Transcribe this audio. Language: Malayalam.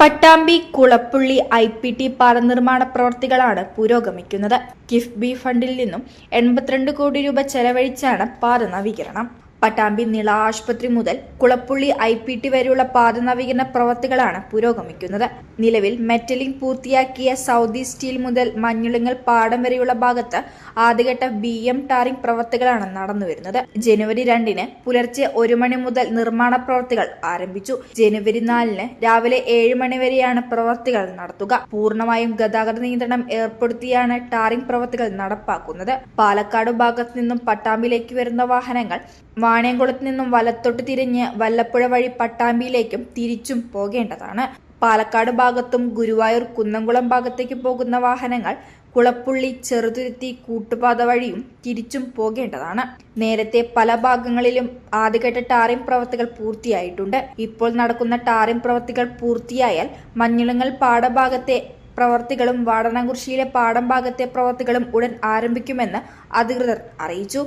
Pattambi Kulappully I P T പാത നിർമ്മാണ പ്രവർത്തികളാണ് പുരോഗമിക്കുന്നത്. കിഫ്ബി ഫണ്ടിൽ നിന്നും എൺപത്തിരണ്ട് കോടി രൂപ ചെലവഴിച്ചാണ് പാത നവീകരണം. പട്ടാമ്പി നിള ആശുപത്രി മുതൽ കുളപ്പുള്ളി ഐ പി ടി വരെയുള്ള പാത നവീകരണ പ്രവർത്തികളാണ് പുരോഗമിക്കുന്നത്. നിലവിൽ മെറ്റലിംഗ് പൂർത്തിയാക്കിയ സൗദി സ്റ്റീൽ മുതൽ മഞ്ഞുളിങ്ങൽ പാടം വരെയുള്ള ഭാഗത്ത് ആദ്യഘട്ട ബി എം ടാറിംഗ് പ്രവർത്തികളാണ് നടന്നുവരുന്നത്. ജനുവരി രണ്ടിന് പുലർച്ചെ ഒരു മണി മുതൽ നിർമ്മാണ പ്രവർത്തികൾ ആരംഭിച്ചു. ജനുവരി നാലിന് രാവിലെ ഏഴ് മണി വരെയാണ് പ്രവൃത്തികൾ നടത്തുക. പൂർണമായും ഗതാഗത നിയന്ത്രണം ഏർപ്പെടുത്തിയാണ് ടാറിംഗ് പ്രവൃത്തികൾ നടപ്പാക്കുന്നത്. പാലക്കാട് ഭാഗത്ത് നിന്നും പട്ടാമ്പിലേക്ക് വരുന്ന വാഹനങ്ങൾ വാണിയംകുളത്ത് നിന്നും വലത്തോട്ട് തിരിഞ്ഞ് വല്ലപ്പുഴ വഴി പട്ടാമ്പിയിലേക്കും തിരിച്ചും പോകേണ്ടതാണ്. പാലക്കാട് ഭാഗത്തും ഗുരുവായൂർ കുന്നംകുളം ഭാഗത്തേക്ക് പോകുന്ന വാഹനങ്ങൾ കുളപ്പുള്ളി ചെറുതുരുത്തി കൂട്ടുപാത വഴിയും തിരിച്ചും പോകേണ്ടതാണ്. നേരത്തെ പല ഭാഗങ്ങളിലും ആദ്യഘട്ട ടാറിംഗ് പ്രവൃത്തികൾ പൂർത്തിയായിട്ടുണ്ട്. ഇപ്പോൾ നടക്കുന്ന ടാറിംഗ് പ്രവൃത്തികൾ പൂർത്തിയായാൽ മഞ്ഞുളങ്ങൽ പാടഭാഗത്തെ പ്രവർത്തികളും വാടനകുർശിയിലെ പാടം ഭാഗത്തെ പ്രവർത്തികളും ഉടൻ ആരംഭിക്കുമെന്ന് അധികൃതർ അറിയിച്ചു.